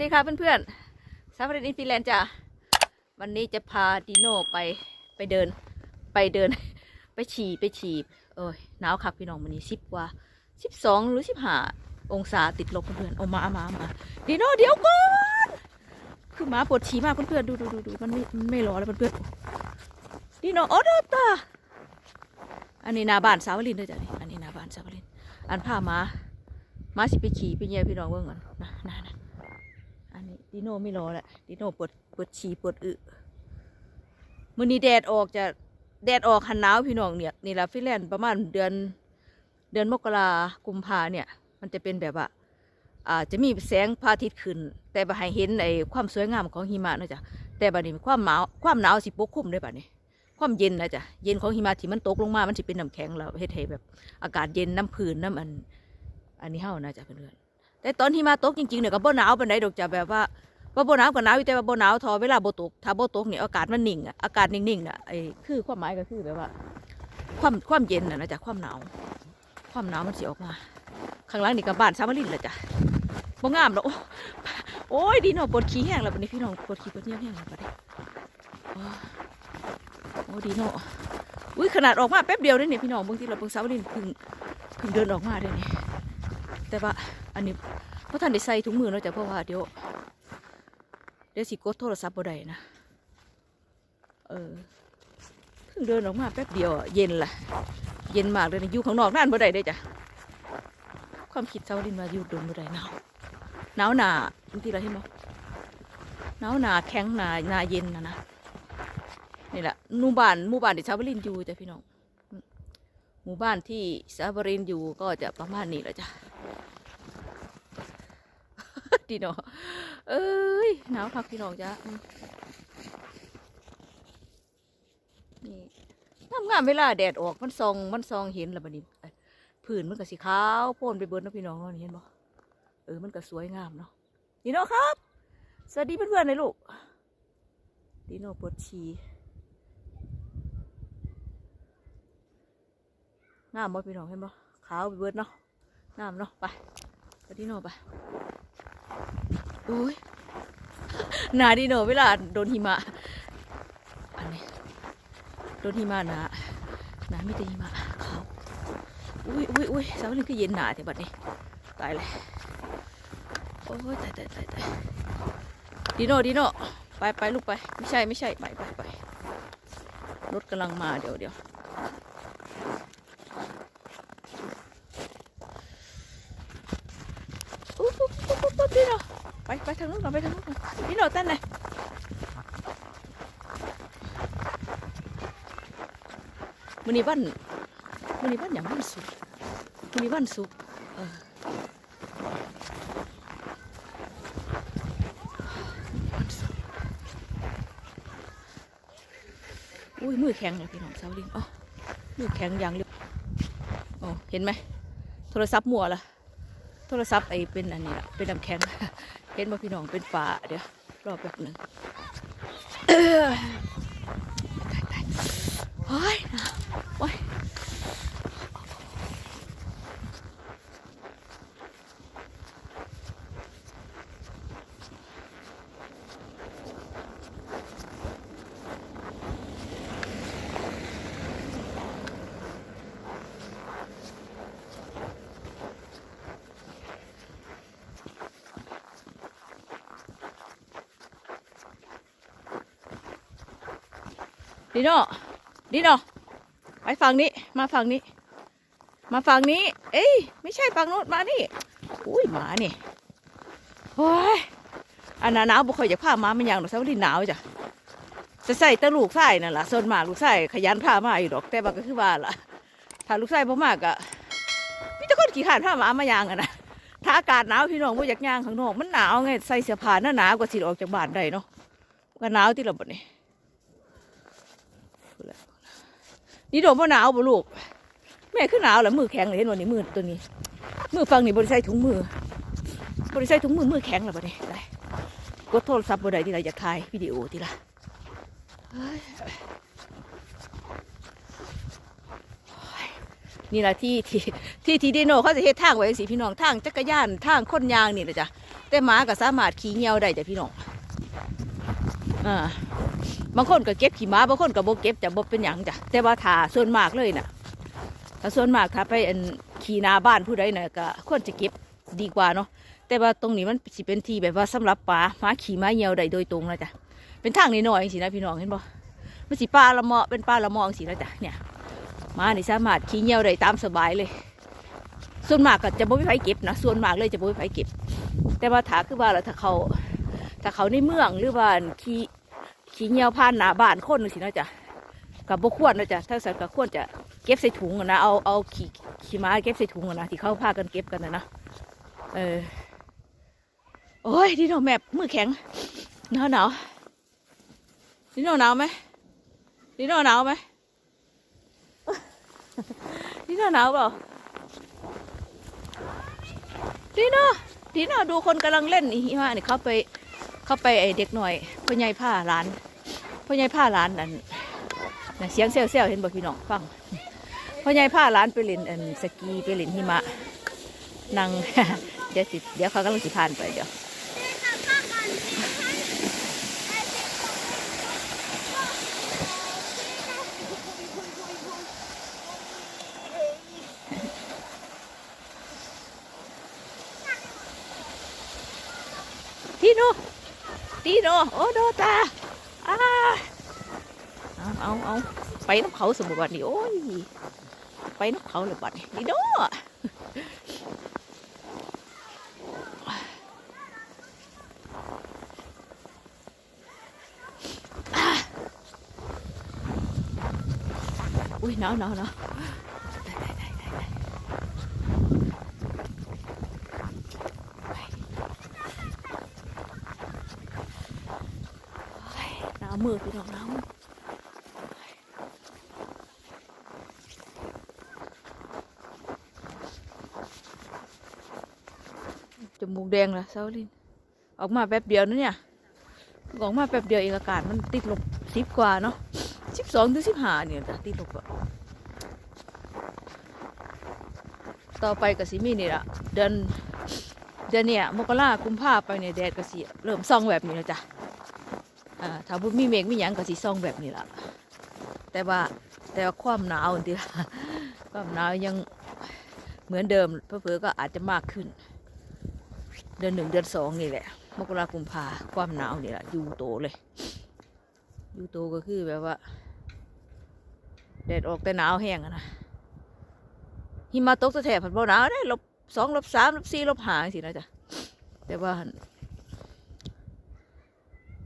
ดีค่ะเพื่อนๆสาวัสดีฟิแลนด์จ้ะวันนี้จะพาดิโน่ไปไปเดินไปเดิน ไปฉี่ไปฉี่เอ้ยหนาวคักพี่น้องวันนี้สิบกว่าสิบสองหรือสิบห้าองศาติดลบเพื่อนๆเอามาเอามาเอามาดิโน่เดี๋ยวก่อนคือหมาปวดฉี่มากเพื่อนๆดูดูดูดูมันไม่มันไม่รอแล้วเพื่อนๆดิโน่โอ้ดตาอันนี้นาบ้านสาวลินด้วยจ้ะนี่อันนี้นาบ้านสาวลินอันผ้ามามาสิไปขี่ไปเยี่ยพี่น้องเบิ่งก่อนนะนะนะ อันนี้ดิโน่ไม่รอแหละดิโน่ปวดปวดฉี่ปวดอึมือนี้แดดออกจะแดดออกหันหนาวพี่น้องเนี่ยนี่ละฟิแลนด์ประมาณเดือนเดือนมกรากุมภาเนี่ย มันจะเป็นแบบว่าอ่าจะมีแสงพระอาทิตย์ขึ้น แต่บ่ให้เห็นไอ้ความสวยงามของหิมะนะจ้ะแต่บัดนี้ความหนาวความหนาวสิปกคลุมด้วยบัดนี้ ความเย็นนะจ๊ะเย็นของหิมะที่มันตกลงมามันสิเป็นน้ำแข็งแล้วเฮ็ดให้แบบ อากาศเย็นน้ำพื้นน้ำอัน อันนี้เฮานะจ๊ะเพื่อนๆ แต่ตอนที่มาตกจริงๆเนี่ยก็บ่หนาวปานใดดอกจ้ะแบบว่าว่าบ่หนาวก็หนาวอยู่แต่ว่าบ่หนาวทอเวลาบ่ตกถ้าบ่ตกเนี่ยอากาศมันนิ่งอะอากาศนิ่งๆน่ะไอ้คือความหมายก็คือแบบว่า ความความเย็นน่ะนะจ๊ะความหนาว ความหนาวมันสิออกมาข้างหล่างนี่ก็บ้านซามะลินแหละจ้ะบ่งามดอกโอ้โอ้ยดีเนาะปวดขี้แห้งแล้วบัดนี้พี่น้องปวดขี้ปวดเยี่ยแห้งแล้วบัดนี้โอ้ดีเนาะอุ้ยขนาดออกมาแป๊บเดียวเด้เนี่ยพี่น้องบางทีเราเบิ่งซามะลินเพิ่งเพิ่งเดินออกมาเด้เนี่ย แต่ว่าอันนี้เพราะท่านได้ใส่ถุงมือเนาะจ้ะเพราะว่าเดี๋ยวเดี๋ยวสิกดโทรศัพท์บ่ได้นะเออเพิ่งเดินออกมาแป๊บเดียวเย็นล่ะ เย็นมากเลยนะอยู่ข้างนอกนั่นบ่ได้จ้ะความคิดเซาดินมาอยู่โดนบ่ได้หนาวหนาวหนาบางทีเราเห็นบ่หนาวหนาแข็งหนาหนาเย็นนะนะนี่แหละหมู่บ้านหมู่บ้านที่ชาวบรินอยู่จ้ะพี่น้องหมู่บ้านที่ชาวบรินอยู่ก็จะประมาณนี้แหละจ้ะ ดีเนาะเอ้ยหนาวพักพี่น้องจ้ะนี่งามงามเวลาแดดออกมันส่องมันส่องเห็นแล้วบัดนี้ผืนมันก็สีขาวโพ่นไปเบิดเนาะพี่น้องเนาะเห็นบ่เออมันก็สวยงามเนาะดีเนาะครับ สวัสดีเพื่อนๆเลยลูกดีโน่ปวดฉี่งามบ่พี่น้องเห็นบ่ขาวไปเบิดเนาะงามเนาะไปสวัสดีโน่ไป อุ้ยหนาดีเนอะเวลาโดนหิมะ อันนี้ โดนหิมะหนาหนาไม่แต่หิมะเขาอุ้ยอุ้ยอุ้ยสาวนึงก็เย็นหนาแต่บัดนี้ ตายเลยโอ้ยตายตายตายตายดีโนดีโนไปไปลูกไป ไม่ใช่ไม่ใช่ไปไปไปรถกำลังมาเดี๋ยวเดี๋ยวอุ๊บอุ๊บอุ๊บอุ๊บอุ๊บดีโน่ ไปไปทางนู้นก่อนไปทางนู้นก่อนพี่โนเต้นเลยวันนี้วันวันนี้วันอย่างวันศุกร์วันนี้วันศุกออวันศุกร์อุ้ยมือแข็งเลยพี่น้องสาวลินอ๋อมือแข็งอย่างเรียบโอ้เห็นไหมโทรศัพท์มัวละโทรศัพท์ไอ้เป็นอันนี้ละเป็นน้ำแข็ง เห็นบ่พี่น้องเป็นฝาเดี๋ยว รอบแบบนึงเฮ้ยตายโอ้ยหนาวโอ้ย ดีโน่ดีโน่ไปฝั่งนี้ มาฝั่งนี้ มาฝั่งนี้ เอ้ย ไม่ใช่ฝั่งนู้นมานี่ อุ้ยหมานี่โอ้ยอันหนาหนาวบุคอยอยากพามามันยังหรอกสวัสดีหนาวจ้ะจะใส่ตะลูกไส้นั่นล่ะส่วนมากลูกไส้ขยันพามาอยู่ดอกแต่ว่าก็คือว่าล่ะ ถ้าลูกไส้บ่มากอะพี่จะคนขี่ขานพามามายังอะนะถ้าอากาศหนาวพี่น้องบ่อยากย่างข้างนอกมันหนาวไงใส่เสื้อผ้าหนาหนาวกว่าสิออกจากบ้านได้เนาะก็หนาวที่เราบ่นี่ นี่โดนพ่หนาวบ่ลูก แม่คือหนาวแหละมือแข็งเลยเห็นวันนี้มือตัวนี้ มือฟังนี่บริใส่ถุงมือบริใส่ถุงมือมือแข็งแล้วบัดนี้ได้กดโทรศัพท์บ่ได้ที่ไรอยากถ่ายวิดีโอที่ละเฮ้ยนี่แหละที่ที่ที่ทีดีโนเขาจะเฮ็ดทางไว้สิพี่น้องทางจักรยานทางคนยางนี่แหละจ้ะแต่หมาก็สามารถขี่เหี่ยวได้จ้ะพี่น้องอ่า บางคนก็เก็บขี่หมาบางคนก็บ่เก็บจะบ่เป็นหยังจ้ะแต่ว่าถ้าส่วนมากเลยน่ะถ้าส่วนมากถ้าไปอันขี่นาบ้านผู้ใดน่ะก็ควรจะเก็บดีกว่าเนาะแต่ว่าตรงนี้มันสิเป็นที่แบบว่าสำหรับปลาหมาขี่หมาเหี่ยวได้โดยตรงนะจ้ะเป็นทางน้อยๆจังซี่นะพี่น้องเห็นบ่มันสิปลาละเมาะเป็นปลาละเมาะจังซี่นะจ้ะเนี่ยหมานี่สามารถขี่เหี่ยวได้ตามสบายเลย ส่วนมากก็จะบ่มีไผเก็บนะส่วนมากเลยจะบ่มีไผเก็บ แต่ว่าถ้าคือว่าแล้วถ้าเขาถ้าเขาในเมืองหรือว่าขี่ ขี่เหี่ยวผ่านหน้าบ้านคนสินะจ๊ะกับบ่ควรนะจ๊ะถ้าสัตว์ก็ควรจะเก็บใส่ถุงนะเอาเอาขี่ขี่ม้าเก็บใส่ถุงนะที่เขาพากันเก็บกันนะนะเออโอ้ยดิโนแมพมือแข็งหนาวหนาวดิโนหนาวไหมดิโนหนาวไหมดิโนหนาวเปล่าดีเนดีเนดูคนกำลังเล่นอีว่านี่เขาไปเขาไปไอเด็กหน่อยพ่อใหญ่ผ้าร้าน พ่อใหญ่ผ้าร้านนั่นเสียงเซลเซลเห็นบ่พี่น้องฟังพ่อใหญ่ผ้าร้านไปเล่นอันสกีไปเล่นหิมะนั่งเดี๋ยวสิเดี๋ยวเขากำลังสิผ่านไปเดี๋ยวทีโนทีโนโอ้โดตา เอาเอาไปน้ำเขาสมบัตินี่โอ้ยไปน้ำเขาเลยบัดนี่ดีโนอุ้ยหนาวหนาวหนาวหนาวมือพี่น้องหนาว มือจมูกแดงละเซาลินออกมาแป๊บเดียวนะเนี่ยออกมาแป๊บเดียวเองอากาศมันติดลบสิบกว่าเนาะสิบสองถึงสิบห้าเนี่ยจ้ะที่ลบอะต่อไปก็สิมีนี่ละเดือนเดือนเนี่ยมกรากุมภาไปเนี่ยแดดก็สิเริ่มส่องแบบนี้แล้วจ้ะอ่าถ้าบุมีเมฆมีหยังก็สิส่องแบบนี้ละแต่ว่าแต่ว่าความหนาวนี่ละความหนาวยังเหมือนเดิมเพื่อๆก็อาจจะมากขึ้น เดือนหนึ่งเดือนสองนี่แหละ มกรากุมภาความหนาวนี่แหละยูโตเลยยูโตก็คือแบบว่าแดดออกแต่หนาวแห้งนะหิมะตกแถบผัดบ่หนาวได้ลบสองลบสามลบสี่ลบห้าสินะจ๊ะแต่ว่า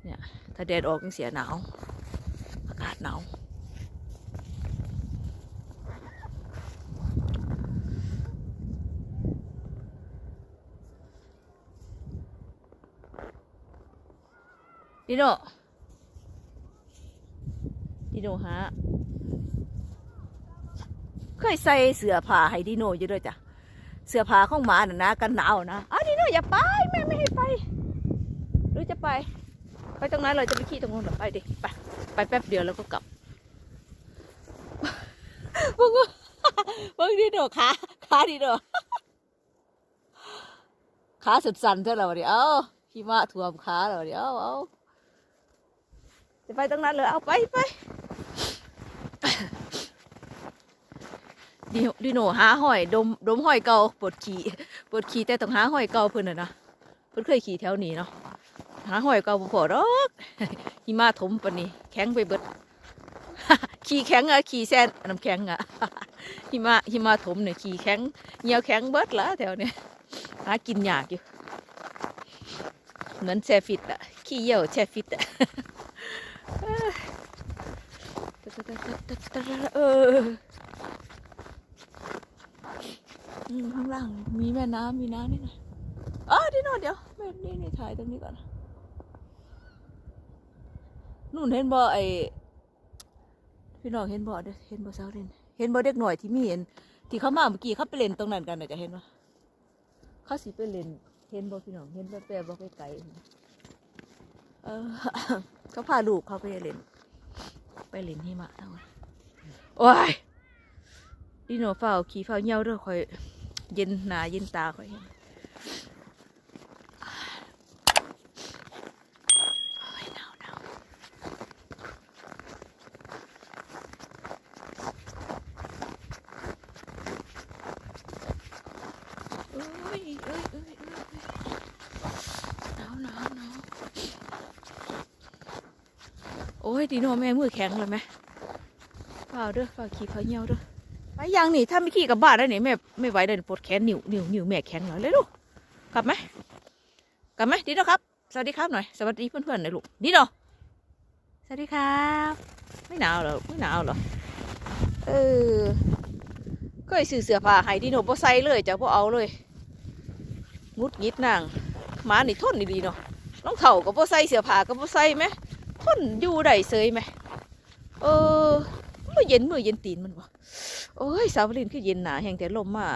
เนี่ยถ้าแดดออกยังเสียหนาว อากาศหนาว ดิโนดิโนฮะเคยใส่เสื้อผ้าให้ดิโนอยู่ด้วยจ้ะเสื้อผ้าของหมาน่ะนะกันหนาวนะอ้าวดิโนอย่าไปแม่ไม่ให้ไปหรือจะไป ไปตรงนั้นเลยจะไปขี่ตรงนู้นหรอไปดิไปไปแป๊บเดียวแล้วก็กลับมึงมึงดิโนขาขาดิโนขาสุดสันเท่าไหร่เดี๋ยวเอาหิมะท่วมขาแล้วเดี๋ยวเอาเอา จะไปตรงนั้นเลยเอาไปไปดิดิโนหาหอยดมดมหอยเก่าปวดขี่ปวดขี่แต่ต้องหาหอยเก่าเพิ่นน่ะนะเพิ่นเคยขี่แถวนี้เนาะหาหอยเก่าบ่พอดอกหิมะถมปนนี้แข็งไปเบิดขี่แข็งอะขี่แซนน้ำแข็งอะหิมะหิมะถมเนี่ยขี่แข็งเหนียวแข็งเบิดละแถวเนี้ยหากินยากอยู่เหมือนแช่ฟิตอะขี้เยี่ยวแช่ฟิตอะ เออข้างล่างมีแม่น้ำมีน้ำนี่นะอ๋อที่โนนเดี๋ยวแม่นี่นี่ถ่ายตรงนี้ก่อนนู่นเห็นบ่ไอพี่น้องเห็นบ่เด้อเห็นบ่สาวเล่นเห็นบ่เด็กหน่อยที่มีเห็น ที่เขามาเมื่อกี้เขาไปเล่นตรงนั้นกันนะจะเห็นบ่เขาสิไปเล่นเห็นบ่พี่น้องเห็นแป๊บๆบ่ไกลๆ เออเขาพาลูกเขาไปเล่น ไปเล่นหิมะทั้งวันโอ้ยดิโนเฝ้าขี่เฝ้าเงี้ยวเด้อคอย เย็นหนาเย็นตาคอยเห็น อ้ยดีโนแม่มือแข็งเลยไหมเปล่าเด้อเปล่าขี่เขาเหี่ยวเด้อไปยังนี่ถ้าไม่ขี่กับบ้านได้นี่แม่ไม่ไหวเลยปวดแขนนิ้วนิ้วนิ้วแม่แข็งหน่อยเลยลูกกลับไหมกลับไหมดีโนครับ สวัสดีครับหน่อยสวัสดีเพื่อนๆหน่อยลูกดีโนสวัสดีครับ ไม่หนาวเหรอไม่หนาวเหรอเออก็ไอ้ซื้อเสื้อผ้าให้ดีโนบ่ใส่เลยจ้ะบ่เอาเลยงุดงิดนางหมานี่ทนดีๆเนาะรองเท้าก็บ่ใส่เสื้อผ้าก็บ่ใส่ไหม ทนอยู่ได้เสยไหมเออมือเย็นมือเย็นตีนมันบ่โอ้ยสาวลินคือเย็นหนาแห่งแต่ลมมา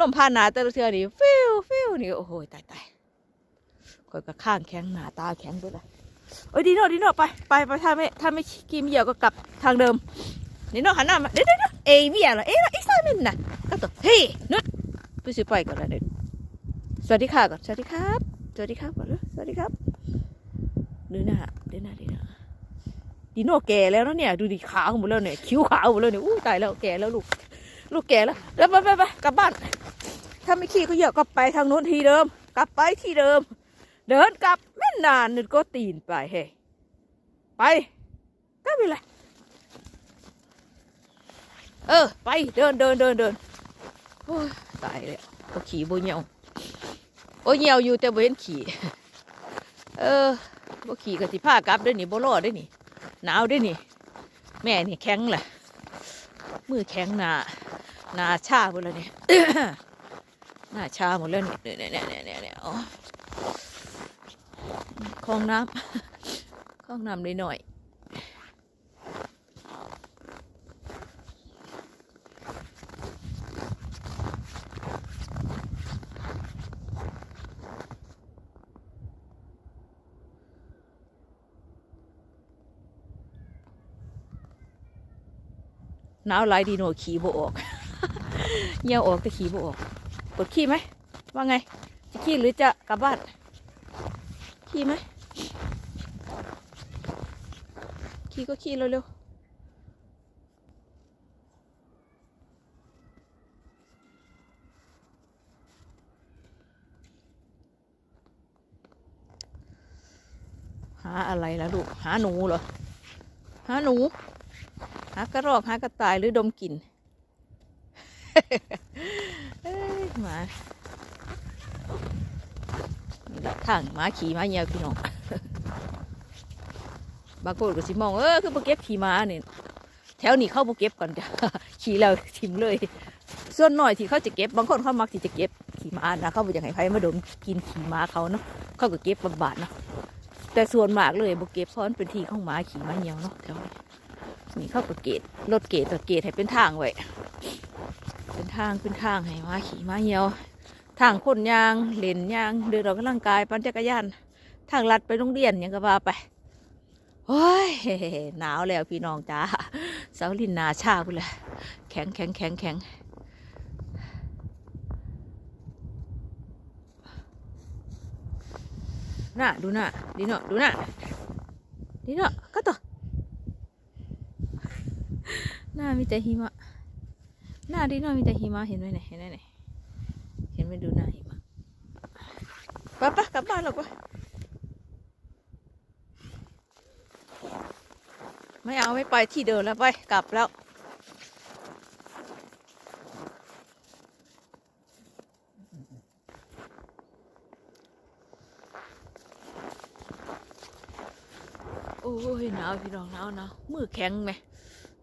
ลมผ่านหนาแต่ละเทือนี่ฟิวฟิวนี่โอ้โหตายตายคอยก็ข้างแข็งหนาตาแข็งด้วยละโอ้ยดีโน่ดีโน่ไปไปไปถ้าไม่ถ้าไม่กินเหยี่ยวก็กลับทางเดิมดีโน่หันหน้ามาเดี๋ยวเดี๋ยวเดี๋ยวเอ้ยเวียเหรอเอ้ยไอ้สามินน่ะก็ตัวเฮ้ยนุชไปซื้อไปก่อนละเลยสวัสดีค่ะก่อนสวัสดีครับ สวัสดีครับก่อนเลยสวัสดีครับดูหน้าดูหนา ดีโน่แก่แล้วนะเนี่ยดูดิขาวหมดแล้วเนี่ยคิ้วขาวหมดแล้วเนี่ยอู้ตายแล้วแก่แล้วลูก ลูกแก่แล้วแล้วไปไปไปกลับบ้าน ถ้าไม่ขี้ก็เหยอะก็ไปทางโน้นที่เดิม กลับไปที่เดิม เดินกลับไม่นานนึงก็ตีนไปเฮ้ไปก็ไปเลยเออ ไปเดินเดินเดินเดินโอ้ยตายแล้วก็ขี่โบเหี่ยวโอ้เหี่ยวอยู่แต่บ่เห็นขี่ เออบ่ขี่กับสิผ้ากลับเด้วยนี่บ่รอดเด้วยนี่ หนาวด้วยนี่ แม่นี่แข็งแหละมือแข็งหนาหนาชาหมดแล้วเนี่ยหน้าชาหมดแล้วเนี่ยเนี่ยเนี่ยเนี่ยเนี่ยเนี่ยอ๋อคลองน้ำคลองน้ำนิดหน่อย หนาวหลายดีโนขี่บ่ออกเหี่ยวออกแต่ขี่บ่ออกกดขี่ไหมว่าไงจะขี่หรือจะกลับบ้านขี่ไหมขี่ก็ขี่เร็วๆหาอะไรล่ะลูก หาหนูเหรอ หาหนู หากระรอกหากระต่ายหรือดมกลิ่นเอ้ยหมานี่ละทางหมาขี่หมาเหี่ยวพี่น้องบางคนก็สิมองเออคือบ่เก็บขี่ม้าเนี่ยแถวนี้เข้าบ่เก็บก่อนจ้ะขี่แล้วทิมเลย ส่วนหน่อยที่เขาจะเก็บบางคนเขามักที่จะเก็บขี่ม้านะเขาบ่อยากให้ใครมาดมกินขี่ม้าเขาเนาะเขาก็เก็บบำบัดเนาะแต่ส่วนมากเลยบ่เก็บเพราะมันเป็นที่ของหมาขี่ม้าเหี่ยวเนาะแถวนี้ นี่เขาก็เกตรถเกตตัวเกตให้เป็นทางไว้ เป็นทางเป็นทางให้มาขี่มาเหี่ยว ทางคนยางเล่นยางเดินออกกำลังกายปั่นจักรยาน ทางลัดไปโรงเรียนยังก็ว่าไปโอ้ยหนาวแล้วพี่น้องจ้าสาวลินนาชาพุ่นเลยแข็งแข็งแข็งแข็งน่ะดูน่ะดีเนาะดูน่ะดีเนาะก็ต่อ หน้ามีแต่หิมะ หน้าดีเนามีแต่หิมะเห็นไหมเนี่ยเห็นไหมเนี่ยเห็นไหมดูหน้าหิมะไปปะกลับบ้านหรอกปะไม่เอาไม่ไปที่เดิมแล้วไปกลับแล้วโอ้ยหนาวพี่น้องหนาวหนาวมือแข็งไหม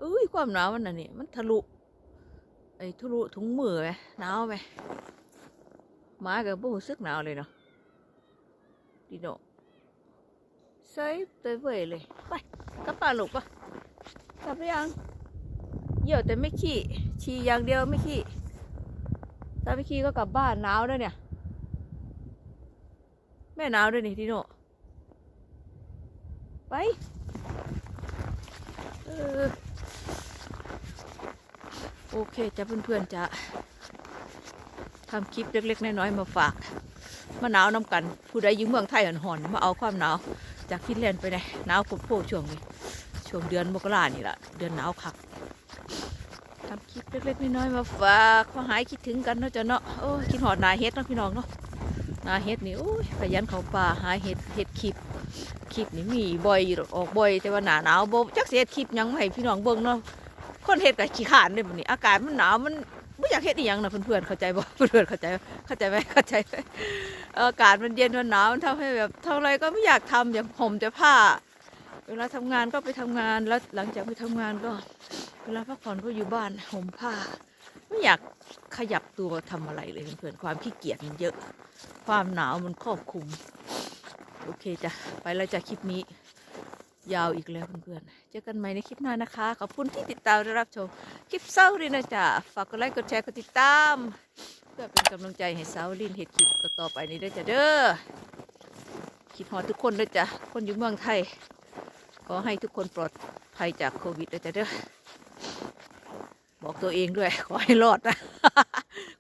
อ้ยความหนาวมันน่ะนี่มันทะลุไอ้ทุรุถุงมือไหมหนาวไหมมากับบ่รู้สึกหนาวเลยเนาะดีโนใส่เตยเว่ยเลยไปกลับบ้าลูกปะกลับไปยังเหี่ยวแต่ไม่ขี้ฉี่อย่างเดียวไม่ขี้ถ้าไม่ขี้ก็กลับบ้านหนาวด้วยเนี่ย แม่หนาวด้วยนี่ดีโนไป เออ โอเคจะเพื่อนๆจะทำคลิปเล็ก ๆ น้อยๆมาฝากมาหนาวน้ำกัน ผู้ใดอยู่เมืองไทยหอนๆมาเอาความหนาวจากฟินแลนด์ไปเลยหนาวโพดๆช่วงนี้ช่วงเดือนมกรานี่แหละเดือนหนาวคักทำคลิปเล็กๆน้อยๆมาฝากขอหายคิดถึงกันเนาะจ้ะเนาะโอ้คิดหอดนาเฮ็ดเนาะพี่น้องเนาะนาเฮ็ดนี่โอ้ยขยันเขาป่าหาเฮ็ดเฮ็ดคลิปคลิปนี่มีบ่อยออกบ่อยแต่ว่าหนาหนาวบ่จักเสียคลิปยังมาให้พี่น้องเบิ่งเนาะ คนเฮ็ดก็ขี้ขาดเด้บัดนี้อากาศมันหนาวมันบ่อยากเฮ็ดอีหยังนะเพื่อนๆเข้าใจบ่เพื่อนๆเข้าใจเข้าใจไหมเข้าใจไหมอากาศมันเย็นมันหนาวมันทำให้แบบเท่าไรก็ไม่อยากทำอย่ากห่มแต่ผ้า เวลาทำงานก็ไปทำงานแล้วหลังจากไปทำงานก็ เวลาพักผ่อนก็อยู่บ้านห่มผ้า ไม่อยากขยับตัวทำอะไรเลยเพื่อนๆความขี้เกียจมันเยอะ ความหนาวมันครอบคลุม โอเคจ้ะไปแล้วจ้ะคลิปนี้ ยาวอีกแล้วเพื่อนๆ เจอกันใหม่ในคลิปหน้านะคะ ขอบคุณที่ติดตามและรับชม คลิปเศร้าลินนะจ๊ะ ฝากกดไลค์ กดแชร์ กดติดตาม เพื่อเป็นกำลังใจให้สาวลินเห็ดคลิปต่อๆไปนี้ด้วยจ้ะเด้อ คิดฮอทุกคนด้วยจ้ะ คนอยู่เมืองไทย ขอให้ทุกคนปลอดภัยจากโควิดด้วยจ้ะเด้อ บอกตัวเองด้วย ขอให้รอดนะ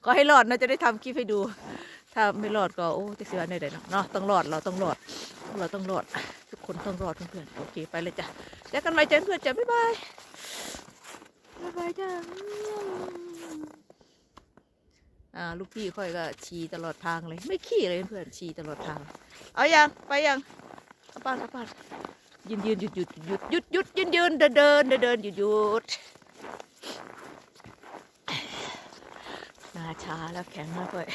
ขอให้รอดนะจะได้ทำคลิปให้ดู ถ้าไม่รอดก็โอ้จะเสียในใดเนาะเนาะต้องรอดเราต้องรอด เราต้องรอด ทุกคนต้องรอดเพื่อนๆโอเคไปเลยจ้ะเจอกันใหม่เจ้ะเพื่อนจ้ะบ๊ายบายบ๊ายบายจ้ะอ่าลูกพี่ค่อยก็ฉี่ตลอดทางเลย ไม่ขี้เลยเพื่อนฉี่ตลอดทาง เอายังไปยังเอาป้านเอาป้านยืนยืนหยุดหยุดหยุดหยุดหยุดยืนยืนเดินเดินเดินเดินหยุดหยุดหน้าช้าแล้วแข็งแล้วค่อย